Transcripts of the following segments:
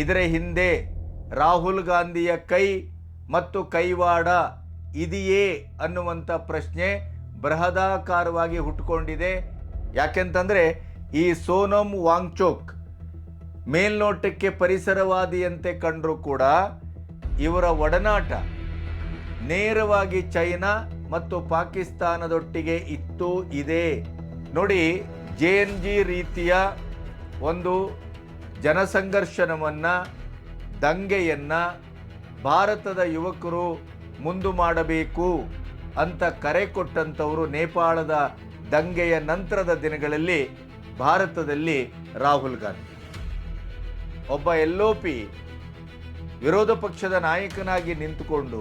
ಇದರ ಹಿಂದೆ ರಾಹುಲ್ ಗಾಂಧಿಯ ಕೈ ಮತ್ತು ಕೈವಾಡ ಇದೆಯೇ ಅನ್ನುವಂಥ ಪ್ರಶ್ನೆ ಬೃಹದಾಕಾರವಾಗಿ ಹುಟ್ಟುಕೊಂಡಿದೆ. ಯಾಕೆಂತಂದರೆ ಈ ಸೋನಮ್ ವಾಂಗ್ಚೋಕ್ ಮೇಲ್ನೋಟಕ್ಕೆ ಪರಿಸರವಾದಿಯಂತೆ ಕಂಡರೂ ಕೂಡ ಇವರ ಒಡನಾಟ ನೇರವಾಗಿ ಚೈನಾ ಮತ್ತು ಪಾಕಿಸ್ತಾನದೊಟ್ಟಿಗೆ ಇತ್ತು ಇದೆ. ನೋಡಿ, ಜೆ ಎನ್ ಜಿ ರೀತಿಯ ಒಂದು ಜನಸಂಘರ್ಷಣವನ್ನು ದಂಗೆಯನ್ನು ಭಾರತದ ಯುವಕರು ಮುಂದು ಮಾಡಬೇಕು ಅಂತ ಕರೆ ಕೊಟ್ಟಂಥವರು ನೇಪಾಳದ ದಂಗೆಯ ನಂತರದ ದಿನಗಳಲ್ಲಿ ಭಾರತದಲ್ಲಿ ರಾಹುಲ್ ಗಾಂಧಿ. ಒಬ್ಬ ಎಲ್ ಪಿ ವಿರೋಧ ಪಕ್ಷದ ನಾಯಕನಾಗಿ ನಿಂತುಕೊಂಡು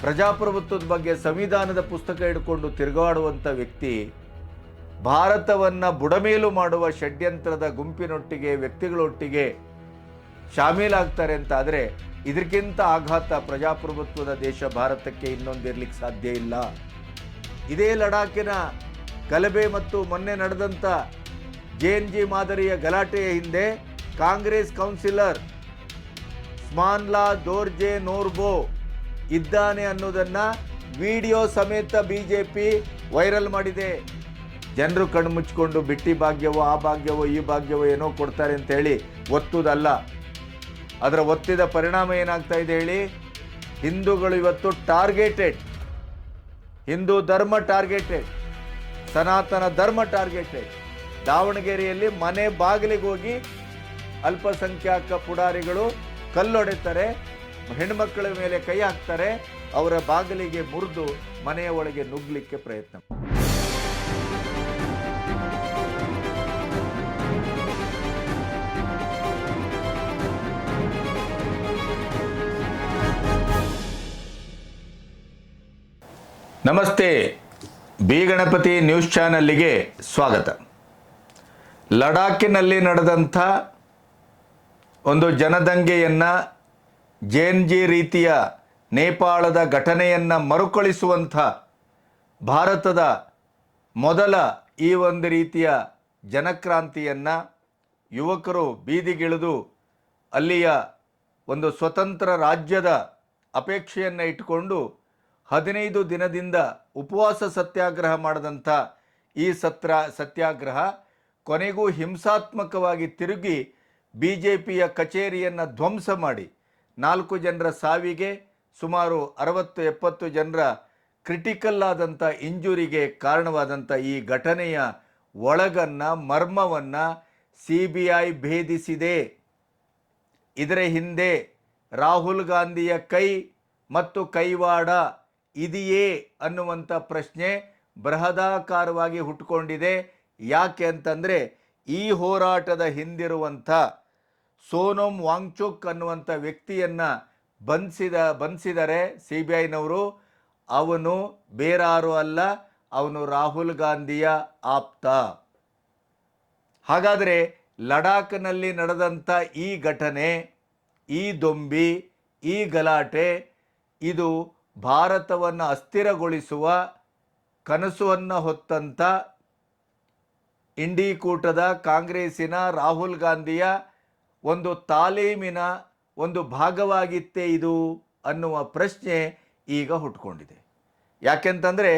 ಪ್ರಜಾಪ್ರಭುತ್ವದ ಬಗ್ಗೆ ಸಂವಿಧಾನದ ಪುಸ್ತಕ ಹಿಡ್ಕೊಂಡು ತಿರುಗಾಡುವಂಥ ವ್ಯಕ್ತಿ ಭಾರತವನ್ನು ಬುಡಮೇಲು ಮಾಡುವ ಷಡ್ಯಂತ್ರದ ಗುಂಪಿನೊಟ್ಟಿಗೆ, ವ್ಯಕ್ತಿಗಳೊಟ್ಟಿಗೆ ಶಾಮೀಲಾಗ್ತಾರೆ ಅಂತ ಆದರೆ ಇದಕ್ಕಿಂತ ಆಘಾತ ಪ್ರಜಾಪ್ರಭುತ್ವದ ದೇಶ ಭಾರತಕ್ಕೆ ಇನ್ನೊಂದಿರಲಿಕ್ಕೆ ಸಾಧ್ಯ ಇಲ್ಲ. ಇದೇ ಲಡಾಖಿನ ಗಲಭೆ ಮತ್ತು ಮೊನ್ನೆ ನಡೆದಂಥ ಜೆ ಎನ್ ಜಿ ಮಾದರಿಯ ಗಲಾಟೆಯ ಹಿಂದೆ ಕಾಂಗ್ರೆಸ್ ಕೌನ್ಸಿಲರ್ ಸ್ಮಾನ್ಲಾ ದೋರ್ಜೆ ನೋರ್ಬೋ ಇದ್ದಾನೆ ಅನ್ನೋದನ್ನು ವಿಡಿಯೋ ಸಮೇತ ಬಿಜೆಪಿ ವೈರಲ್ ಮಾಡಿದೆ. ಜನರು ಕಣ್ಣು ಮುಚ್ಕೊಂಡು ಬಿಟ್ಟಿ ಭಾಗ್ಯವೋ, ಆ ಭಾಗ್ಯವೋ, ಈ ಭಾಗ್ಯವೋ ಏನೋ ಕೊಡ್ತಾರೆ ಅಂತ ಹೇಳಿ ಒತ್ತುದಲ್ಲ. ಅದರ ಒತ್ತಿದ ಪರಿಣಾಮ ಏನಾಗ್ತಾ ಇದೆ ಹೇಳಿ? ಹಿಂದೂಗಳು ಇವತ್ತು ಟಾರ್ಗೆಟೆಡ್. ಹಿಂದೂ ಧರ್ಮ ಟಾರ್ಗೆಟೆಡ್. ಸನಾತನ ಧರ್ಮ ಟಾರ್ಗೆಟೆಡ್. ದಾವಣಗೆರೆಯಲ್ಲಿ ಮನೆ ಬಾಗಿಲಿಗೆ ಹೋಗಿ ಅಲ್ಪಸಂಖ್ಯಾತ ಪುಡಾರಿಗಳು ಕಲ್ಲೊಡೆತಾರೆ ಹೆಣ್ಮಕ್ಕಳ ಮೇಲೆ ಕೈ ಹಾಕ್ತಾರೆ, ಅವರ ಬಾಗಿಲಿಗೆ ಮುರಿದು ಮನೆಯ ಒಳಗೆ ನುಗ್ಗಲಿಕ್ಕೆ ಪ್ರಯತ್ನ. ನಮಸ್ತೆ, ಬಿ ಗಣಪತಿ ನ್ಯೂಸ್ ಚಾನಲ್ಲಿಗೆ ಸ್ವಾಗತ. ಲಡಾಖಿನಲ್ಲಿ ನಡೆದಂಥ ಒಂದು ಜನದಂಗೆಯನ್ನು ಜೆ ಎನ್ ಜಿ ರೀತಿಯ ನೇಪಾಳದ ಘಟನೆಯನ್ನು ಮರುಕಳಿಸುವಂಥ ಭಾರತದ ಮೊದಲ ಈ ಒಂದು ರೀತಿಯ ಜನಕ್ರಾಂತಿಯನ್ನು ಯುವಕರು ಬೀದಿಗಿಳಿದು ಅಲ್ಲಿಯ ಒಂದು ಸ್ವತಂತ್ರ ರಾಜ್ಯದ ಅಪೇಕ್ಷೆಯನ್ನು ಇಟ್ಟುಕೊಂಡು ಹದಿನೈದು ದಿನದಿಂದ ಉಪವಾಸ ಸತ್ಯಾಗ್ರಹ ಮಾಡಿದಂಥ ಈ ಸತ್ರ ಸತ್ಯಾಗ್ರಹ ಕೊನೆಗೂ ಹಿಂಸಾತ್ಮಕವಾಗಿ ತಿರುಗಿ ಬಿ ಜೆ ಪಿಯ ಕಚೇರಿಯನ್ನು ಧ್ವಂಸ ಮಾಡಿ ನಾಲ್ಕು ಜನರ ಸಾವಿಗೆ ಸುಮಾರು ಅರವತ್ತು ಎಪ್ಪತ್ತು ಜನರ ಕ್ರಿಟಿಕಲ್ ಆದಂಥ ಇಂಜುರಿಗೆ ಕಾರಣವಾದಂಥ ಈ ಘಟನೆಯ ಒಳಗನ್ನು, ಮರ್ಮವನ್ನು ಸಿ ಬಿ ಐ ಭೇದಿಸಿದೆ. ಇದರ ಹಿಂದೆ ರಾಹುಲ್ ಗಾಂಧಿಯ ಕೈ ಮತ್ತು ಕೈವಾಡ ಇದೆಯೇ ಅನ್ನುವಂಥ ಪ್ರಶ್ನೆ ಬೃಹದಾಕಾರವಾಗಿ ಹುಟ್ಟುಕೊಂಡಿದೆ. ಯಾಕೆ ಅಂತಂದರೆ ಈ ಹೋರಾಟದ ಹಿಂದಿರುವಂಥ ಸೋನಮ್ ವಾಂಗ್ಚುಕ್ ಅನ್ನುವಂಥ ವ್ಯಕ್ತಿಯನ್ನು ಬಂಧಿಸಿದ, ಬಂಧಿಸಿದರೆ ಸಿ ಬಿ ಐನವರು ಅವನು ಬೇರಾರು ಅಲ್ಲ, ಅವನು ರಾಹುಲ್ ಗಾಂಧಿಯ ಆಪ್ತ. ಹಾಗಾದರೆ ಲಡಾಖ್ನಲ್ಲಿ ನಡೆದಂಥ ಈ ಘಟನೆ, ಈ ದೊಂಬಿ, ಈ ಗಲಾಟೆ, ಇದು ಭಾರತವನ್ನು ಅಸ್ಥಿರಗೊಳಿಸುವ ಕನಸುವನ್ನು ಹೊತ್ತಂಥ ಇಂಡಿಕೂಟದ ಕಾಂಗ್ರೆಸ್ಸಿನ ರಾಹುಲ್ ಗಾಂಧಿಯ ಒಂದು ತಾಲೀಮಿನ ಒಂದು ಭಾಗವಾಗಿತ್ತೇ ಇದು ಅನ್ನುವ ಪ್ರಶ್ನೆ ಈಗ ಹುಟ್ಕೊಂಡಿದೆ. ಯಾಕೆಂತಂದರೆ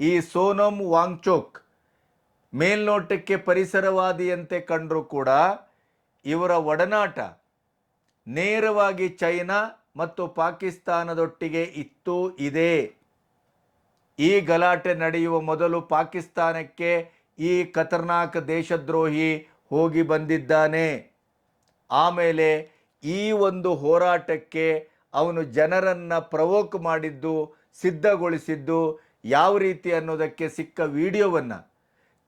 ಈ ಸೋನಮ್ ವಾಂಗ್ಚೋಕ್ ಮೇಲ್ನೋಟಕ್ಕೆ ಪರಿಸರವಾದಿಯಂತೆ ಕಂಡರೂ ಕೂಡ ಇವರ ಒಡನಾಟ ನೇರವಾಗಿ ಚೈನಾ ಮತ್ತು ಪಾಕಿಸ್ತಾನದೊಟ್ಟಿಗೆ ಇತ್ತು ಇದೆ. ಈ ಗಲಾಟೆ ನಡೆಯುವ ಮೊದಲು ಪಾಕಿಸ್ತಾನಕ್ಕೆ ಈ ಖತರ್ನಾಕ್ ದೇಶದ್ರೋಹಿ ಹೋಗಿ ಬಂದಿದ್ದಾನೆ. ಆಮೇಲೆ ಈ ಒಂದು ಹೋರಾಟಕ್ಕೆ ಅವನು ಜನರನ್ನು ಪ್ರವೋಕ್ ಮಾಡಿದ್ದು, ಸಿದ್ಧಗೊಳಿಸಿದ್ದು ಯಾವ ರೀತಿ ಅನ್ನೋದಕ್ಕೆ ಸಿಕ್ಕ ವಿಡಿಯೋವನ್ನು,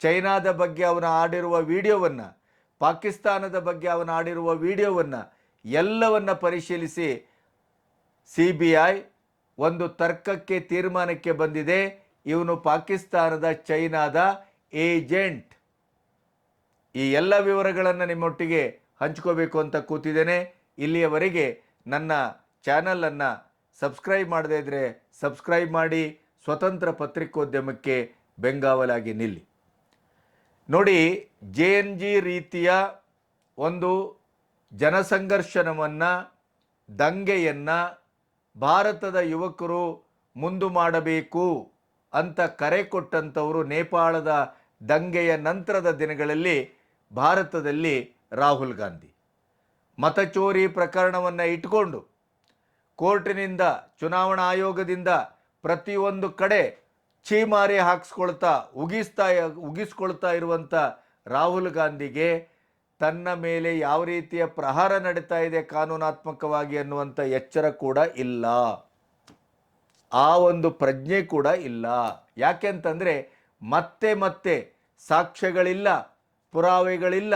ಚೈನಾದ ಬಗ್ಗೆ ಅವನು ಆಡಿರುವ ವಿಡಿಯೋವನ್ನು, ಪಾಕಿಸ್ತಾನದ ಬಗ್ಗೆ ಅವನು ಆಡಿರುವ ವಿಡಿಯೋವನ್ನು ಎಲ್ಲವನ್ನು ಪರಿಶೀಲಿಸಿ ಸಿ ಬಿ ಐ ಒಂದು ತರ್ಕಕ್ಕೆ ತೀರ್ಮಾನಕ್ಕೆ ಬಂದಿದೆ. ಇವನು ಪಾಕಿಸ್ತಾನದ ಚೈನಾದ ಏಜೆಂಟ್. ಈ ಎಲ್ಲ ವಿವರಗಳನ್ನು ನಿಮ್ಮೊಟ್ಟಿಗೆ ಹಂಚ್ಕೋಬೇಕು ಅಂತ ಕೂತಿದ್ದೇನೆ. ಇಲ್ಲಿಯವರೆಗೆ ನನ್ನ ಚಾನಲನ್ನು ಸಬ್ಸ್ಕ್ರೈಬ್ ಮಾಡದೇ ಇದ್ದರೆ ಸಬ್ಸ್ಕ್ರೈಬ್ ಮಾಡಿ. ಸ್ವತಂತ್ರ ಪತ್ರಿಕೋದ್ಯಮಕ್ಕೆ ಬೆಂಗಾವಲಾಗಿ ನಿಲ್ಲಿ. ನೋಡಿ, ಜೆ ಎನ್ ಜಿ ರೀತಿಯ ಒಂದು ಜನಸಂಘರ್ಷಣವನ್ನು, ದಂಗೆಯನ್ನು ಭಾರತದ ಯುವಕರು ಮುಂದು ಮಾಡಬೇಕು ಅಂತ ಕರೆ ಕೊಟ್ಟಂಥವರು ನೇಪಾಳದ ದಂಗೆಯ ನಂತರದ ದಿನಗಳಲ್ಲಿ ಭಾರತದಲ್ಲಿ ರಾಹುಲ್ ಗಾಂಧಿ. ಮತಚೋರಿ ಪ್ರಕರಣವನ್ನು ಇಟ್ಕೊಂಡು ಕೋರ್ಟಿನಿಂದ, ಚುನಾವಣಾ ಆಯೋಗದಿಂದ ಪ್ರತಿಯೊಂದು ಕಡೆ ಛೀಮಾರಿ ಹಾಕಿಸ್ಕೊಳ್ತಾ, ಉಗಿಸ್ತಾ, ಉಗಿಸ್ಕೊಳ್ತಾ ಇರುವಂಥ ರಾಹುಲ್ ಗಾಂಧಿಗೆ ತನ್ನ ಮೇಲೆ ಯಾವ ರೀತಿಯ ಪ್ರಹಾರ ನಡೀತಾ ಇದೆ ಕಾನೂನಾತ್ಮಕವಾಗಿ ಅನ್ನುವಂಥ ಎಚ್ಚರ ಕೂಡ ಇಲ್ಲ. ಆ ಒಂದು ಪ್ರಜ್ಞೆ ಕೂಡ ಇಲ್ಲ. ಯಾಕೆಂತಂದರೆ ಮತ್ತೆ ಮತ್ತೆ ಸಾಕ್ಷ್ಯಗಳಿಲ್ಲ, ಪುರಾವೆಗಳಿಲ್ಲ,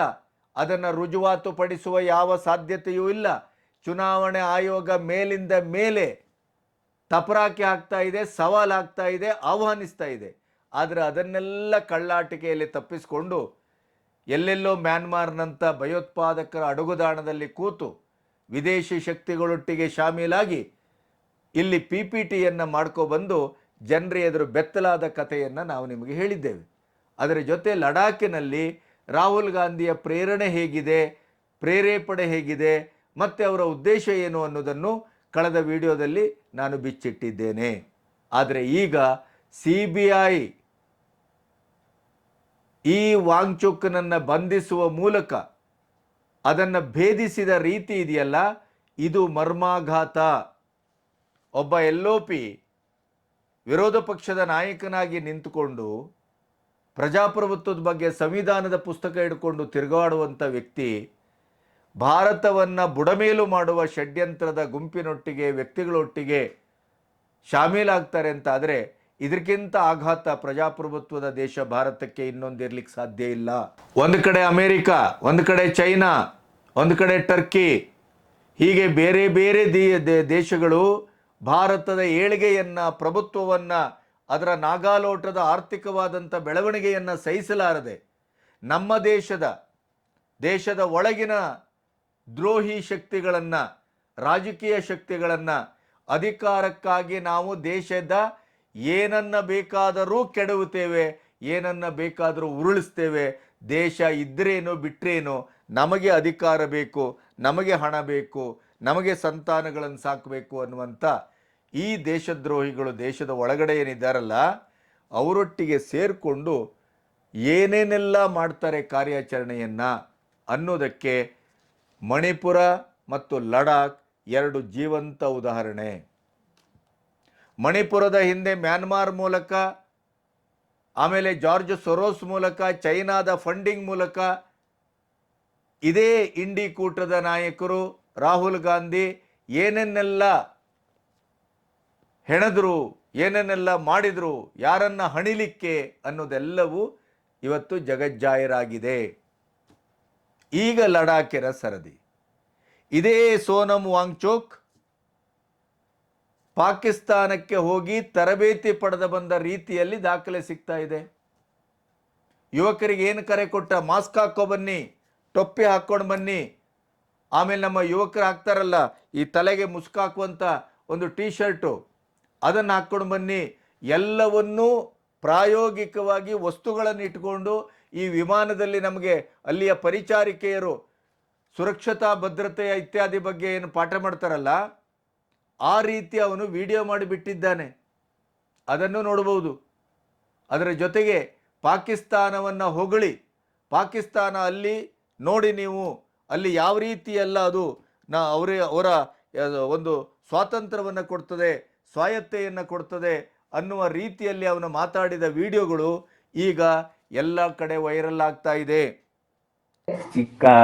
ಅದನ್ನು ರುಜುವಾತುಪಡಿಸುವ ಯಾವ ಸಾಧ್ಯತೆಯೂ ಇಲ್ಲ. ಚುನಾವಣೆ ಆಯೋಗ ಮೇಲಿಂದ ಮೇಲೆ ತಪರಾಕಿ ಆಗ್ತಾ ಇದೆ ಸವಾಲು ಹಾಕ್ತಾ ಇದೆ, ಆಹ್ವಾನಿಸ್ತಾ ಇದೆ. ಆದರೆ ಅದನ್ನೆಲ್ಲ ಕಳ್ಳಾಟಿಕೆಯಲ್ಲಿ ತಪ್ಪಿಸಿಕೊಂಡು ಎಲ್ಲೆಲ್ಲೋ ಮ್ಯಾನ್ಮಾರ್ನಂಥ ಭಯೋತ್ಪಾದಕರ ಅಡುಗುದಾಣದಲ್ಲಿ ಕೂತು ವಿದೇಶಿ ಶಕ್ತಿಗಳೊಟ್ಟಿಗೆ ಶಾಮೀಲಾಗಿ ಇಲ್ಲಿ ಪಿ ಪಿ ಟಿಯನ್ನು ಮಾಡ್ಕೊಬಂದು ಜನರ ಎದುರು ಬೆತ್ತಲಾದ ಕಥೆಯನ್ನು ನಾವು ನಿಮಗೆ ಹೇಳಿದ್ದೇವೆ. ಅದರ ಜೊತೆ ಲಡಾಖಿನಲ್ಲಿ ರಾಹುಲ್ ಗಾಂಧಿಯ ಪ್ರೇರಣೆ ಹೇಗಿದೆ, ಪ್ರೇರೇಪಣೆ ಹೇಗಿದೆ, ಮತ್ತು ಅವರ ಉದ್ದೇಶ ಏನು ಅನ್ನೋದನ್ನು ಕಳೆದ ವಿಡಿಯೋದಲ್ಲಿ ನಾನು ಬಿಚ್ಚಿಟ್ಟಿದ್ದೇನೆ. ಆದರೆ ಈಗ ಸಿ ಬಿ ಐ ಈ ವಾಂಗ್ಚುಕ್ನನ್ನು ಬಂಧಿಸುವ ಮೂಲಕ ಅದನ್ನು ಭೇದಿಸಿದ ರೀತಿ ಇದೆಯಲ್ಲ, ಇದು ಮರ್ಮಾಘಾತ. ಒಬ್ಬ ಎಲ್ ಪಿ ವಿರೋಧ ಪಕ್ಷದ ನಾಯಕನಾಗಿ ನಿಂತುಕೊಂಡು ಪ್ರಜಾಪ್ರಭುತ್ವದ ಬಗ್ಗೆ ಸಂವಿಧಾನದ ಪುಸ್ತಕ ಹಿಡ್ಕೊಂಡು ತಿರುಗಾಡುವಂಥ ವ್ಯಕ್ತಿ, ಭಾರತವನ್ನು ಬುಡಮೇಲು ಮಾಡುವ ಷಡ್ಯಂತ್ರದ ಗುಂಪಿನೊಟ್ಟಿಗೆ, ವ್ಯಕ್ತಿಗಳೊಟ್ಟಿಗೆ ಶಾಮೀಲಾಗ್ತಾರೆ ಅಂತ ಆದರೆ ಇದಕ್ಕಿಂತ ಆಘಾತ ಪ್ರಜಾಪ್ರಭುತ್ವದ ದೇಶ ಭಾರತಕ್ಕೆ ಇನ್ನೊಂದಿರ್ಲಿಕ್ಕೆ ಸಾಧ್ಯ ಇಲ್ಲ. ಒಂದು ಕಡೆ ಅಮೇರಿಕ, ಒಂದು ಕಡೆ ಚೈನಾ, ಒಂದು ಕಡೆ ಟರ್ಕಿ. ಹೀಗೆ ಬೇರೆ ಬೇರೆ ದೇಶಗಳು ಭಾರತದ ಏಳಿಗೆಯನ್ನು, ಪ್ರಭುತ್ವವನ್ನು, ಅದರ ನಾಗಾಲೋಟದ ಆರ್ಥಿಕವಾದಂಥ ಬೆಳವಣಿಗೆಯನ್ನು ಸಹಿಸಲಾರದೆ ನಮ್ಮ ದೇಶದ ದೇಶದ ಒಳಗಿನ ದ್ರೋಹಿ ಶಕ್ತಿಗಳನ್ನು, ರಾಜಕೀಯ ಶಕ್ತಿಗಳನ್ನು ಅಧಿಕಾರಕ್ಕಾಗಿ ನಾವು ದೇಶದ ಏನನ್ನ ಬೇಕಾದರೂ ಕೆಡವುತ್ತೇವೆ, ಏನನ್ನ ಬೇಕಾದರೂ ಉರುಳಿಸ್ತೇವೆ, ದೇಶ ಇದ್ರೇನು ಬಿಟ್ರೇನು ನಮಗೆ ಅಧಿಕಾರ ಬೇಕು, ನಮಗೆ ಹಣ ಬೇಕು, ನಮಗೆ ಸಂತಾನಗಳನ್ನು ಸಾಕಬೇಕು ಅನ್ನುವಂಥ ಈ ದೇಶದ್ರೋಹಿಗಳು ದೇಶದ ಒಳಗಡೆ ಏನಿದ್ದಾರಲ್ಲ, ಅವರೊಟ್ಟಿಗೆ ಸೇರಿಕೊಂಡು ಏನೇನೆಲ್ಲ ಮಾಡ್ತಾರೆ ಕಾರ್ಯಾಚರಣೆಯನ್ನು ಅನ್ನೋದಕ್ಕೆ ಮಣಿಪುರ ಮತ್ತು ಲಡಾಖ್ ಎರಡು ಜೀವಂತ ಉದಾಹರಣೆ. ಮಣಿಪುರದ ಹಿಂದೆ ಮ್ಯಾನ್ಮಾರ್ ಮೂಲಕ, ಆಮೇಲೆ ಜಾರ್ಜ್ ಸೊರೋಸ್ ಮೂಲಕ, ಚೈನಾದ ಫಂಡಿಂಗ್ ಮೂಲಕ ಇದೇ ಇಂಡಿ ಕೂಟದ ನಾಯಕರು ರಾಹುಲ್ ಗಾಂಧಿ ಏನೇನೆಲ್ಲ ಹೆಣದ್ರು ಏನೇನೆಲ್ಲ ಮಾಡಿದ್ರು, ಯಾರನ್ನ ಹಣಿಲಿಕ್ಕೆ ಅನ್ನೋದೆಲ್ಲವೂ ಇವತ್ತು ಜಗಜ್ಜಾಯರಾಗಿದೆ ಈಗ ಲಡಾಖಿನ ಸರದಿ. ಇದೇ ಸೋನಂ ವಾಂಗ್ಚೋಕ್ ಪಾಕಿಸ್ತಾನಕ್ಕೆ ಹೋಗಿ ತರಬೇತಿ ಪಡೆದ ಬಂದ ರೀತಿಯಲ್ಲಿ ದಾಖಲೆ ಸಿಗ್ತಾ ಇದೆ. ಯುವಕರಿಗೆ ಏನು ಕರೆ ಕೊಟ್ಟ ಮಾಸ್ಕ್ ಹಾಕೋ ಬನ್ನಿ, ಟೊಪ್ಪಿ ಹಾಕ್ಕೊಂಡು ಬನ್ನಿ. ಆಮೇಲೆ ನಮ್ಮ ಯುವಕರು ಹಾಕ್ತಾರಲ್ಲ, ಈ ತಲೆಗೆ ಮುಸ್ಕ್ ಹಾಕುವಂಥ ಒಂದು ಟೀ ಶರ್ಟು ಅದನ್ನು ಹಾಕ್ಕೊಂಡು ಬನ್ನಿ. ಎಲ್ಲವನ್ನೂ ಪ್ರಾಯೋಗಿಕವಾಗಿ ವಸ್ತುಗಳನ್ನು ಇಟ್ಕೊಂಡು ಈ ವಿಮಾನದಲ್ಲಿ ನಮಗೆ ಅಲ್ಲಿಯ ಪರಿಚಾರಿಕೆಯರು ಸುರಕ್ಷತಾ ಭದ್ರತೆಯ ಇತ್ಯಾದಿ ಬಗ್ಗೆ ಏನು ಪಾಠ ಮಾಡ್ತಾರಲ್ಲ ಆ ರೀತಿ ಅವನು ವಿಡಿಯೋ ಮಾಡಿ ಬಿಟ್ಟಿದ್ದಾನೆ ಅದನ್ನು ನೋಡಬಹುದು ಅದರ ಜೊತೆಗೆ ಪಾಕಿಸ್ತಾನವನ್ನು ಹೊಗಳಿ ಪಾಕಿಸ್ತಾನ ಅಲ್ಲಿ ನೋಡಿ ನೀವು ಅಲ್ಲಿ ಯಾವ ರೀತಿ ಅದು ನಾ ಅವರ ಅವರ ಒಂದು ಸ್ವಾತಂತ್ರ್ಯವನ್ನು ಕೊಡ್ತದೆ ಸ್ವಾಯತ್ತೆಯನ್ನು ಕೊಡ್ತದೆ ಅನ್ನುವ ರೀತಿಯಲ್ಲಿ ಅವನು ಮಾತಾಡಿದ ವಿಡಿಯೋಗಳು ಈಗ ಎಲ್ಲ ಕಡೆ ವೈರಲ್ ಆಗ್ತಾ ಇದೆ ka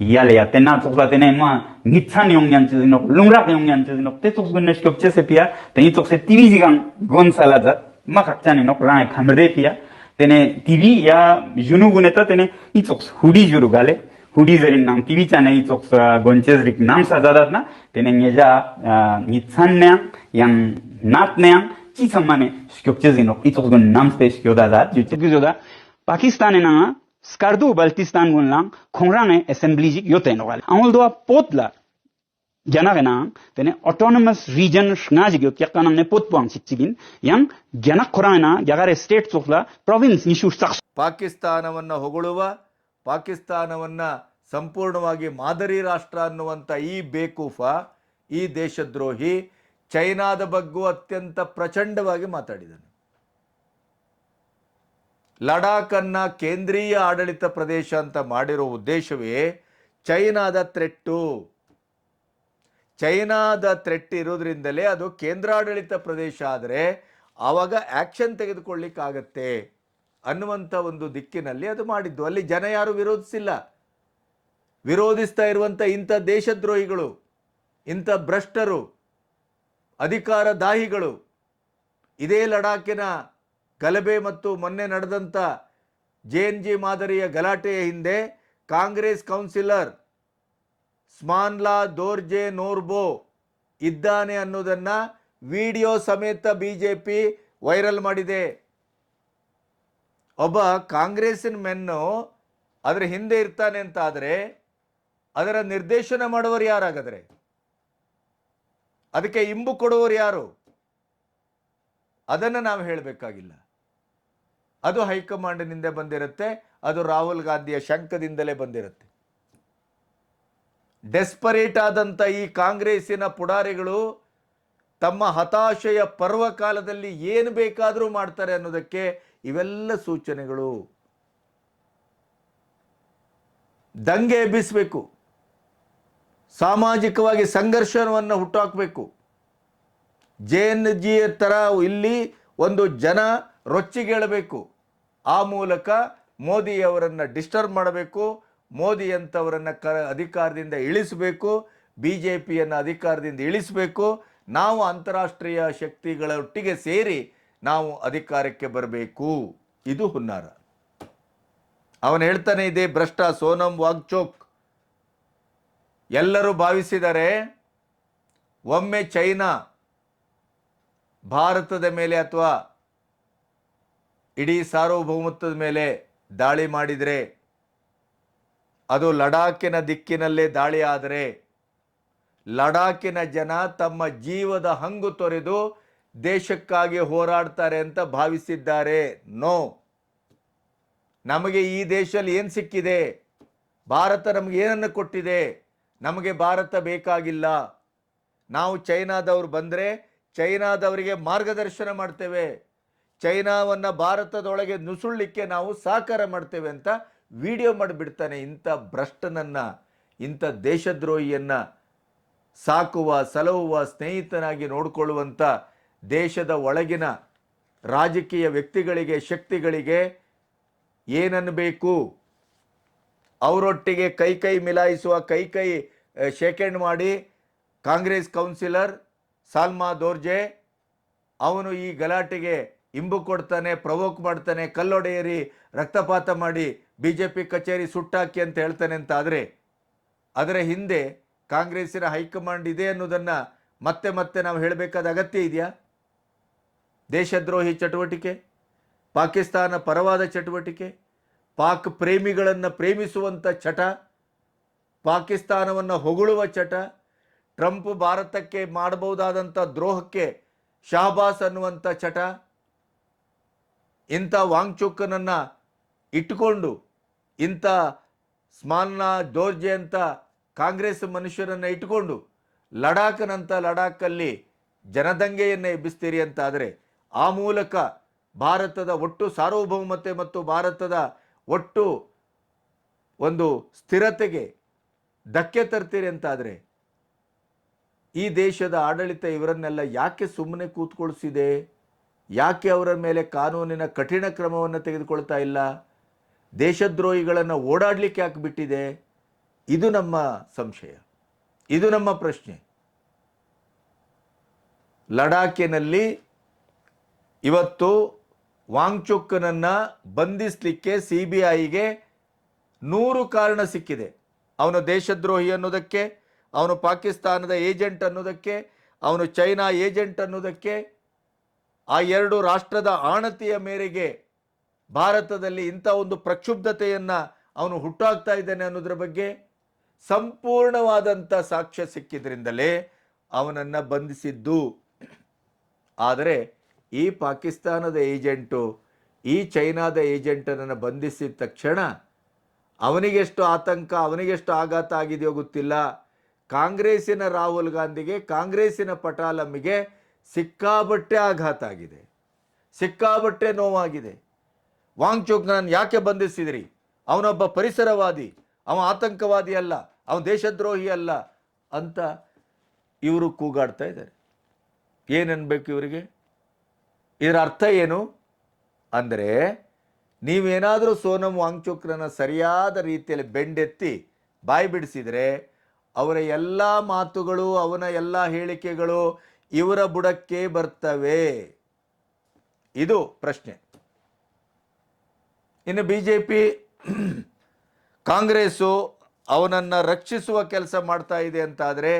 tagajat tene ichok se na tuat mijar chis chachi zinok yale ya tena chok la tene ma ngitsan yong nyan chi zinok lungrak yong nyan chi zinok te chok gun nesh kyop che se pia tene ichok se tv jigang gon sala jat ma kak chani nok rai khamre pia tene tv ya junu guneta tene ichok hudi juru gale hudi zerin nam tv chane ichok gonches rik nam sajadat na tene ngeja ngitsan nyang yang nat nyang chi sammane shkyop che zinok ichok gun nam space kyoda jat juche gyoda Pakistan ना Skardu baltistan gunlang khongrang assembly ji yoten wal. Amol do potla janagena tene autonomous region shnaj gyot yakkanang ne pot potpuang sichigin yang gyana khorang na jagare state sokla province ni shu sak pakistan avanna ಪಾಕಿಸ್ತಾನವನ್ನು ಹೊಗಳುವ ಪಾಕಿಸ್ತಾನವನ್ನು ಸಂಪೂರ್ಣವಾಗಿ ಮಾದರಿ ರಾಷ್ಟ್ರ ಅನ್ನುವಂಥ ಈ ಬೇಕೂಫ ಈ ದೇಶದ್ರೋಹಿ ಚೈನಾದ ಬಗ್ಗೂ ಅತ್ಯಂತ ಪ್ರಚಂಡವಾಗಿ ಮಾತಾಡಿದನು ಲಡಾಖನ್ನ ಕೇಂದ್ರೀಯ ಆಡಳಿತ ಪ್ರದೇಶ ಅಂತ ಮಾಡಿರೋ ಉದ್ದೇಶವೇ ಚೈನಾದ ಥ್ರೆಟ್ಟು. ಚೈನಾದ ಥ್ರೆಟ್ ಇರೋದ್ರಿಂದಲೇ ಅದು ಕೇಂದ್ರಾಡಳಿತ ಪ್ರದೇಶ ಆದರೆ ಆವಾಗ ಆ್ಯಕ್ಷನ್ ತೆಗೆದುಕೊಳ್ಳಿಕ್ಕಾಗತ್ತೆ ಅನ್ನುವಂಥ ಒಂದು ದಿಕ್ಕಿನಲ್ಲಿ ಅದು ಮಾಡಿದ್ದು. ಅಲ್ಲಿ ಜನ ಯಾರು ವಿರೋಧಿಸಿಲ್ಲ. ವಿರೋಧಿಸ್ತಾ ಇರುವಂಥ ಇಂಥ ದೇಶದ್ರೋಹಿಗಳು, ಇಂಥ ಭ್ರಷ್ಟರು, ಅಧಿಕಾರದಾಹಿಗಳು, ಇದೇ ಲಡಾಖಿನ ಗಲಭೆ ಮತ್ತು ಮೊನ್ನೆ ನಡೆದಂಥ ಜೆ ಎನ್ ಜಿ ಮಾದರಿಯ ಗಲಾಟೆಯ ಹಿಂದೆ ಕಾಂಗ್ರೆಸ್ ಕೌನ್ಸಿಲರ್ ಸ್ಮಾನ್ಲಾ ದೋರ್ಜೆ ನೋರ್ಬೋ ಇದ್ದಾನೆ ಅನ್ನೋದನ್ನು ವಿಡಿಯೋ ಸಮೇತ ಬಿ ಜೆ ಪಿ ವೈರಲ್ ಮಾಡಿದೆ. ಒಬ್ಬ ಕಾಂಗ್ರೆಸ್ಸಿನ ಮೆನ್ನು ಅದರ ಹಿಂದೆ ಇರ್ತಾನೆ ಅಂತ ಆದರೆ ಅದರ ನಿರ್ದೇಶನ ಮಾಡುವರು ಯಾರಾಗಾದರೆ? ಅದಕ್ಕೆ ಇಂಬು ಕೊಡುವವರು ಯಾರು? ಅದನ್ನು ನಾವು ಹೇಳಬೇಕಾಗಿಲ್ಲ. ಅದು ಹೈಕಮಾಂಡ್ನಿಂದ ಬಂದಿರುತ್ತೆ, ಅದು ರಾಹುಲ್ ಗಾಂಧಿಯ ಶಂಕದಿಂದಲೇ ಬಂದಿರುತ್ತೆ. ಡೆಸ್ಪರೇಟ್ ಆದಂಥ ಈ ಕಾಂಗ್ರೆಸ್ಸಿನ ಪುಡಾರಿಗಳು ತಮ್ಮ ಹತಾಶೆಯ ಪರ್ವಕಾಲದಲ್ಲಿ ಏನು ಬೇಕಾದರೂ ಮಾಡ್ತಾರೆ ಅನ್ನೋದಕ್ಕೆ ಇವೆಲ್ಲ ಸೂಚನೆಗಳು. ದಂಗೆ ಎಬ್ಬಿಸಬೇಕು. ಸಾಮಾಜಿಕವಾಗಿ ಸಂಘರ್ಷವನ್ನು ಹುಟ್ಟುಹಾಕಬೇಕು ಜೆ ಎನ್ ಜಿ ಥರ ಇಲ್ಲಿ ಒಂದು ಜನ ರೊಚ್ಚಿಗೇಳಬೇಕು. ಆ ಮೂಲಕ ಮೋದಿಯವರನ್ನು ಡಿಸ್ಟರ್ಬ್ ಮಾಡಬೇಕು ಮೋದಿ ಅಂತವರನ್ನು ಕ ಅಧಿಕಾರದಿಂದ ಇಳಿಸಬೇಕು ಬಿ ಜೆ ಪಿಯನ್ನು ಅಧಿಕಾರದಿಂದ ಇಳಿಸಬೇಕು, ನಾವು ಅಂತಾರಾಷ್ಟ್ರೀಯ ಶಕ್ತಿಗಳೊಟ್ಟಿಗೆ ಸೇರಿ ನಾವು ಅಧಿಕಾರಕ್ಕೆ ಬರಬೇಕು. ಇದು ಹುನ್ನಾರ. ಅವನು ಹೇಳ್ತಾನೆ ಇದೆ, ಭ್ರಷ್ಟ ಸೋನಂ ವಾಗ್ಚೋಕ್. ಎಲ್ಲರೂ ಭಾವಿಸಿದರೆ ಒಮ್ಮೆ ಚೈನಾ ಭಾರತದ ಮೇಲೆ ಅಥವಾ ಇಡೀ ಸಾರ್ವಭೌಮತ್ವದ ಮೇಲೆ ದಾಳಿ ಮಾಡಿದರೆ, ಅದು ಲಡಾಖಿನ ದಿಕ್ಕಿನಲ್ಲೇ ದಾಳಿ ಆದರೆ ಲಡಾಖಿನ ಜನ ತಮ್ಮ ಜೀವದ ಹಂಗು ತೊರೆದು ದೇಶಕ್ಕಾಗಿ ಹೋರಾಡ್ತಾರೆ ಅಂತ ಭಾವಿಸಿದ್ದಾರೆ. ನೋ. ನಮಗೆ ಈ ದೇಶದಲ್ಲಿ ಏನು ಸಿಕ್ಕಿದೆ? ಭಾರತ ನಮಗೆ ಏನನ್ನು ಕೊಟ್ಟಿದೆ? ನಮಗೆ ಭಾರತ ಬೇಕಾಗಿಲ್ಲ. ನಾವು ಚೈನಾದವ್ರು ಬಂದರೆ ಚೈನಾದವರಿಗೆ ಮಾರ್ಗದರ್ಶನ ಮಾಡ್ತೇವೆ. ಚೈನಾವನ್ನು ಭಾರತದೊಳಗೆ ನುಸುಳಲಿಕ್ಕೆ ನಾವು ಸಹಕಾರ ಮಾಡ್ತೇವೆ ಅಂತ ವಿಡಿಯೋ ಮಾಡಿಬಿಡ್ತಾನೆ ಇಂಥ ಭ್ರಷ್ಟನನ್ನು, ಇಂಥ ದೇಶದ್ರೋಹಿಯನ್ನು ಸಾಕುವ, ಸಲಹುವ, ಸ್ನೇಹಿತನಾಗಿ ನೋಡಿಕೊಳ್ಳುವಂಥ ದೇಶದ ಒಳಗಿನ ರಾಜಕೀಯ ವ್ಯಕ್ತಿಗಳಿಗೆ, ಶಕ್ತಿಗಳಿಗೆ ಏನನ್ನಬೇಕು ಅವರೊಟ್ಟಿಗೆ ಕೈ ಕೈ ಮಿಲಾಯಿಸುವ, ಕೈ ಕೈ ಶೇಕೆಂಡ್ ಮಾಡಿ ಕಾಂಗ್ರೆಸ್ ಕೌನ್ಸಿಲರ್ ಸಾಲ್ಮಾ ದೋರ್ಜೆ, ಅವನು ಈ ಗಲಾಟೆಗೆ ಇಂಬು ಕೊಡ್ತಾನೆ, ಪ್ರವೋಕ್ ಮಾಡ್ತಾನೆ, ಕಲ್ಲೊಡೆಯರಿ ರಕ್ತಪಾತ ಮಾಡಿ ಬಿ ಜೆ ಪಿ ಕಚೇರಿ ಸುಟ್ಟಾಕಿ ಅಂತ ಹೇಳ್ತಾನೆ ಅಂತ ಆದರೆ, ಅದರ ಹಿಂದೆ ಕಾಂಗ್ರೆಸ್ಸಿನ ಹೈಕಮಾಂಡ್ ಇದೆ ಅನ್ನೋದನ್ನು ಮತ್ತೆ ಮತ್ತೆ ನಾವು ಹೇಳಬೇಕಾದ ಅಗತ್ಯ ಇದೆಯಾ? ದೇಶದ್ರೋಹಿ ಚಟುವಟಿಕೆ, ಪಾಕಿಸ್ತಾನ ಪರವಾದ ಚಟುವಟಿಕೆ, ಪಾಕ್ ಪ್ರೇಮಿಗಳನ್ನು ಪ್ರೇಮಿಸುವಂಥ ಚಟ, ಪಾಕಿಸ್ತಾನವನ್ನು ಹೊಗಳುವ ಚಟ, ಟ್ರಂಪ್ ಭಾರತಕ್ಕೆ ಮಾಡಬಹುದಾದಂಥ ದ್ರೋಹಕ್ಕೆ ಶಹಬಾಸ್ ಅನ್ನುವಂಥ ಚಟ ಇಂಥ ವಾಂಗ್ಚುಕ್ಕನನ್ನು ಇಟ್ಟುಕೊಂಡು ಇಂಥ ಸ್ಮಾನ್ನ ದೋರ್ಜೆ ಅಂತ ಕಾಂಗ್ರೆಸ್ ಮನುಷ್ಯರನ್ನು ಇಟ್ಟುಕೊಂಡು ಲಡಾಖ್ನಂಥ ಲಡಾಖಲ್ಲಿ ಜನದಂಗೆಯನ್ನು ಎಬ್ಬಿಸ್ತೀರಿ ಅಂತಾದರೆ ಆ ಮೂಲಕ ಭಾರತದ ಒಟ್ಟು ಸಾರ್ವಭೌಮತೆ ಮತ್ತು ಭಾರತದ ಒಟ್ಟು ಒಂದು ಸ್ಥಿರತೆಗೆ ಧಕ್ಕೆ ತರ್ತೀರಿ ಅಂತಾದರೆ ಈ ದೇಶದ ಆಡಳಿತ ಇವರನ್ನೆಲ್ಲ ಯಾಕೆ ಸುಮ್ಮನೆ ಕೂತ್ಕೊಳಿಸಿದೆ? ಯಾಕೆ ಅವರ ಮೇಲೆ ಕಾನೂನಿನ ಕಠಿಣ ಕ್ರಮವನ್ನು ತೆಗೆದುಕೊಳ್ತಾ ಇಲ್ಲ? ದೇಶದ್ರೋಹಿಗಳನ್ನು ಓಡಾಡಲಿಕ್ಕೆ ಯಾಕೆ ಬಿಟ್ಟಿದೆ ಇದು ನಮ್ಮ ಸಂಶಯ. ಇದು ನಮ್ಮ ಪ್ರಶ್ನೆ. ಲಡಾಖಿನಲ್ಲಿ ಇವತ್ತು ವಾಂಗ್ಚುಕ್ನನ್ನು ಬಂಧಿಸಲಿಕ್ಕೆ ಸಿ ಬಿ ಐಗೆ ನೂರು ಕಾರಣ ಸಿಕ್ಕಿದೆ. ಅವನು ದೇಶದ್ರೋಹಿ ಅನ್ನೋದಕ್ಕೆ, ಅವನು ಪಾಕಿಸ್ತಾನದ ಏಜೆಂಟ್ ಅನ್ನೋದಕ್ಕೆ, ಅವನು ಚೈನಾ ಏಜೆಂಟ್ ಅನ್ನೋದಕ್ಕೆ ಆ ಎರಡು ರಾಷ್ಟ್ರದ ಆಣತಿಯ ಮೇರೆಗೆ ಭಾರತದಲ್ಲಿ ಇಂಥ ಒಂದು ಪ್ರಕ್ಷುಬ್ಧತೆಯನ್ನು ಅವನು ಹುಟ್ಟಾಗ್ತಾ ಇದ್ದಾನೆ ಅನ್ನೋದ್ರ ಬಗ್ಗೆ ಸಂಪೂರ್ಣವಾದಂಥ ಸಾಕ್ಷ್ಯ ಸಿಕ್ಕಿದ್ರಿಂದಲೇ ಅವನನ್ನು ಬಂಧಿಸಿದ್ದು. ಆದರೆ ಈ ಪಾಕಿಸ್ತಾನದ ಏಜೆಂಟು, ಈ ಚೈನಾದ ಏಜೆಂಟನನ್ನು ಬಂಧಿಸಿದ ತಕ್ಷಣ ಅವನಿಗೆಷ್ಟು ಆತಂಕ, ಅವನಿಗೆಷ್ಟು ಆಘಾತ ಆಗಿದೆಯೋ ಗೊತ್ತಿಲ್ಲ. ಕಾಂಗ್ರೆಸ್ಸಿನ ರಾಹುಲ್ ಗಾಂಧಿಗೆ, ಕಾಂಗ್ರೆಸ್ಸಿನ ಪಟಾಲಮ್ಮಿಗೆ ಸಿಕ್ಕಾಬಟ್ಟೆ ಆಘಾತ ಆಗಿದೆ ಸಿಕ್ಕಾಬಟ್ಟೆ ನೋವಾಗಿದೆ. ವಾಂಗ್ಚುಕ್ನನ್ನು ಯಾಕೆ ಬಂಧಿಸಿದಿರಿ? ಅವನೊಬ್ಬ ಪರಿಸರವಾದಿ, ಅವ ಆತಂಕವಾದಿ ಅಲ್ಲ ಅವನ ದೇಶದ್ರೋಹಿ ಅಲ್ಲ ಅಂತ ಇವರು ಕೂಗಾಡ್ತಾ ಇದ್ದಾರೆ. ಏನನ್ಬೇಕು ಇವರಿಗೆ? ಇದರ ಅರ್ಥ ಏನು? ಅಂದರೆ ನೀವೇನಾದರೂ ಸೋನಂ ವಾಂಗ್ಚುಕ್ರನ ಸರಿಯಾದ ರೀತಿಯಲ್ಲಿ ಬೆಂಡೆತ್ತಿ ಬಾಯಿ ಬಿಡಿಸಿದರೆ ಅವರ ಎಲ್ಲ ಮಾತುಗಳು, ಅವನ ಎಲ್ಲ ಹೇಳಿಕೆಗಳು ಇವರ ಬುಡಕ್ಕೆ ಬರ್ತವೆ? ಇದು ಪ್ರಶ್ನೆ. ಇನ್ನು ಬಿ ಜೆ ಪಿ ಕಾಂಗ್ರೆಸ್ಸು ಅವನನ್ನು ರಕ್ಷಿಸುವ ಕೆಲಸ ಮಾಡ್ತಾ ಇದೆ ಅಂತಾದರೆ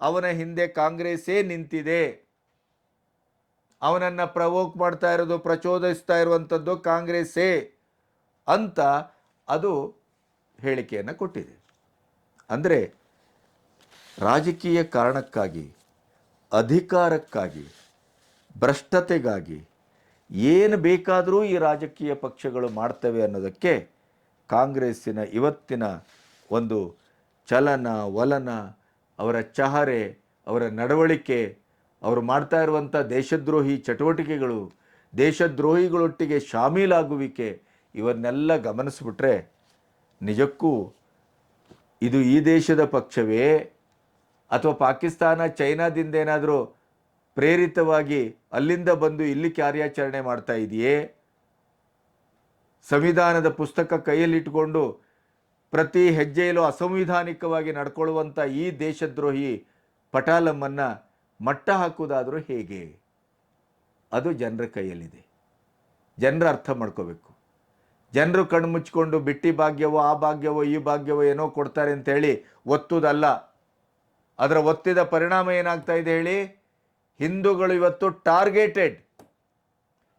ಅವನ ಹಿಂದೆ ಕಾಂಗ್ರೆಸ್ಸೇ ನಿಂತಿದೆ. ಅವನನ್ನು ಪ್ರವೋಕ್ ಮಾಡ್ತಾ ಇರೋದು, ಪ್ರಚೋದಿಸ್ತಾ ಇರುವಂಥದ್ದು ಕಾಂಗ್ರೆಸ್ಸೇ ಅಂತ ಅದು ಹೇಳಿಕೆಯನ್ನು ಕೊಟ್ಟಿದೆ. ಅಂದರೆ ರಾಜಕೀಯ ಕಾರಣಕ್ಕಾಗಿ ಅಧಿಕಾರಕ್ಕಾಗಿ, ಭ್ರಷ್ಟತೆಗಾಗಿ ಏನು ಬೇಕಾದರೂ ಈ ರಾಜಕೀಯ ಪಕ್ಷಗಳು ಮಾಡ್ತವೆ ಅನ್ನೋದಕ್ಕೆ ಕಾಂಗ್ರೆಸ್ಸಿನ ಇವತ್ತಿನ ಒಂದು ಚಲನ, ವಲನ, ಅವರ ಚಹರೆ, ಅವರ ನಡವಳಿಕೆ, ಅವರು ಮಾಡ್ತಾ ಇರುವಂಥ ದೇಶದ್ರೋಹಿ ಚಟುವಟಿಕೆಗಳು, ದೇಶದ್ರೋಹಿಗಳೊಟ್ಟಿಗೆ ಶಾಮೀಲಾಗುವಿಕೆ, ಇವನ್ನೆಲ್ಲ ಗಮನಿಸ್ಬಿಟ್ರೆ ನಿಜಕ್ಕೂ ಇದು ಈ ದೇಶದ ಪಕ್ಷವೇ ಅಥವಾ ಪಾಕಿಸ್ತಾನ ಚೈನಾದಿಂದ ಏನಾದರೂ ಪ್ರೇರಿತವಾಗಿ ಅಲ್ಲಿಂದ ಬಂದು ಇಲ್ಲಿ ಕಾರ್ಯಾಚರಣೆ ಮಾಡ್ತಾ ಇದೆಯೇ? ಸಂವಿಧಾನದ ಪುಸ್ತಕ ಕೈಯಲ್ಲಿಟ್ಟುಕೊಂಡು ಪ್ರತಿ ಹೆಜ್ಜೆಯಲ್ಲೂ ಅಸಂವಿಧಾನಿಕವಾಗಿ ನಡ್ಕೊಳ್ಳುವಂಥ ಈ ದೇಶದ್ರೋಹಿ ಪಟಾಲಮ್ಮನ್ನು ಮಟ್ಟ ಹಾಕುವುದಾದರೂ ಹೇಗೆ? ಅದು ಜನರ ಕೈಯಲ್ಲಿದೆ. ಜನರ ಅರ್ಥ ಮಾಡ್ಕೋಬೇಕು. ಜನರು ಕಣ್ಣು ಮುಚ್ಕೊಂಡು ಬಿಟ್ಟಿ ಭಾಗ್ಯವೋ ಆ ಭಾಗ್ಯವೋ ಈ ಭಾಗ್ಯವೋ ಏನೋ ಕೊಡ್ತಾರೆ ಅಂತೇಳಿ ಒತ್ತುದಲ್ಲ ಅದರ ಒತ್ತಿದ ಪರಿಣಾಮ ಏನಾಗ್ತಾ ಇದೆ ಹೇಳಿ? ಹಿಂದೂಗಳು ಇವತ್ತು ಟಾರ್ಗೆಟೆಡ್.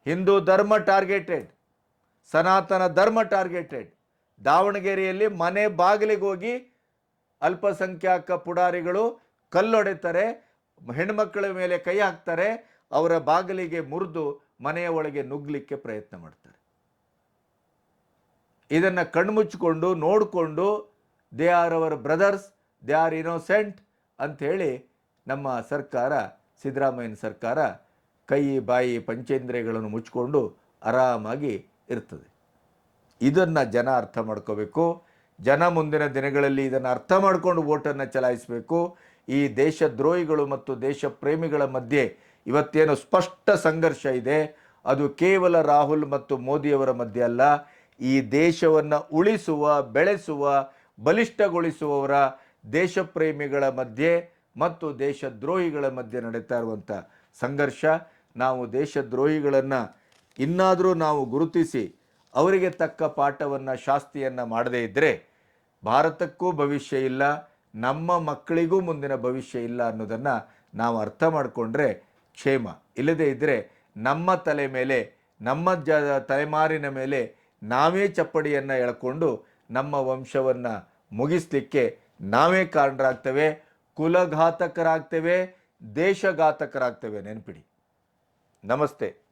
ಹಿಂದೂ ಧರ್ಮ ಟಾರ್ಗೆಟೆಡ್. ಸನಾತನ ಧರ್ಮ ಟಾರ್ಗೆಟೆಡ್. ದಾವಣಗೆರೆಯಲ್ಲಿ ಮನೆ ಬಾಗಿಲಿಗೆ ಹೋಗಿ ಅಲ್ಪಸಂಖ್ಯಾತ ಪುಡಾರಿಗಳು ಕಲ್ಲೊಡೆತಾರೆ ಹೆಣ್ಮಕ್ಕಳ ಮೇಲೆ ಕೈ ಹಾಕ್ತಾರೆ, ಅವರ ಬಾಗಿಲಿಗೆ ಮುರಿದು ಮನೆಯ ಒಳಗೆ ನುಗ್ಗಲಿಕ್ಕೆ ಪ್ರಯತ್ನ ಮಾಡ್ತಾರೆ. ಇದನ್ನು ಕಣ್ಮುಚ್ಚಿಕೊಂಡು ನೋಡಿಕೊಂಡು, they are our brothers, they are innocent ಅಂಥೇಳಿ ನಮ್ಮ ಸರ್ಕಾರ, ಸಿದ್ದರಾಮಯ್ಯನ ಸರ್ಕಾರ ಕೈ, ಬಾಯಿ ಪಂಚೇಂದ್ರಿಯಗಳನ್ನು ಮುಚ್ಕೊಂಡು ಆರಾಮಾಗಿ ಇರ್ತದೆ. ಇದನ್ನು ಜನ ಅರ್ಥ ಮಾಡ್ಕೋಬೇಕು. ಜನ ಮುಂದಿನ ದಿನಗಳಲ್ಲಿ ಇದನ್ನು ಅರ್ಥ ಮಾಡಿಕೊಂಡು ವೋಟನ್ನು ಚಲಾಯಿಸಬೇಕು. ಈ ದೇಶದ್ರೋಹಿಗಳು ಮತ್ತು ದೇಶ ಪ್ರೇಮಿಗಳ ಮಧ್ಯೆ ಇವತ್ತೇನು ಸ್ಪಷ್ಟ ಸಂಘರ್ಷ ಇದೆ. ಅದು ಕೇವಲ ರಾಹುಲ್ ಮತ್ತು ಮೋದಿಯವರ ಮಧ್ಯೆ ಅಲ್ಲ. ಈ ದೇಶವನ್ನು ಉಳಿಸುವ, ಬೆಳೆಸುವ, ಬಲಿಷ್ಠಗೊಳಿಸುವವರ ದೇಶಪ್ರೇಮಿಗಳ ಮಧ್ಯೆ ಮತ್ತು ದೇಶದ್ರೋಹಿಗಳ ಮಧ್ಯೆ ನಡೀತಾ ಇರುವಂಥ ಸಂಘರ್ಷ, ನಾವು ದೇಶದ್ರೋಹಿಗಳನ್ನು ಇನ್ನಾದರೂ ನಾವು ಗುರುತಿಸಿ ಅವರಿಗೆ ತಕ್ಕ ಪಾಠವನ್ನು, ಶಾಸ್ತಿಯನ್ನು ಮಾಡದೇ ಇದ್ದರೆ ಭಾರತಕ್ಕೂ ಭವಿಷ್ಯ ಇಲ್ಲ, ನಮ್ಮ ಮಕ್ಕಳಿಗೂ ಮುಂದಿನ ಭವಿಷ್ಯ ಇಲ್ಲ ಅನ್ನೋದನ್ನು ನಾವು ಅರ್ಥ ಮಾಡಿಕೊಂಡ್ರೆ ಕ್ಷೇಮ. ಇಲ್ಲದೇ ಇದ್ದರೆ ನಮ್ಮ ತಲೆ ಮೇಲೆ, ನಮ್ಮ ಜ ತಲೆಮಾರಿನ ಮೇಲೆ ನಾವೇ ಚಪ್ಪಡಿಯನ್ನು ಎಳ್ಕೊಂಡು ನಮ್ಮ ವಂಶವನ್ನು ಮುಗಿಸ್ಲಿಕ್ಕೆ ನಾವೇ ಕಾರಣರಾಗ್ತೇವೆ ಕುಲಘಾತಕರಾಗ್ತೇವೆ ದೇಶಘಾತಕರಾಗ್ತೇವೆ ನೆನಪಿಡಿ. ನಮಸ್ತೆ.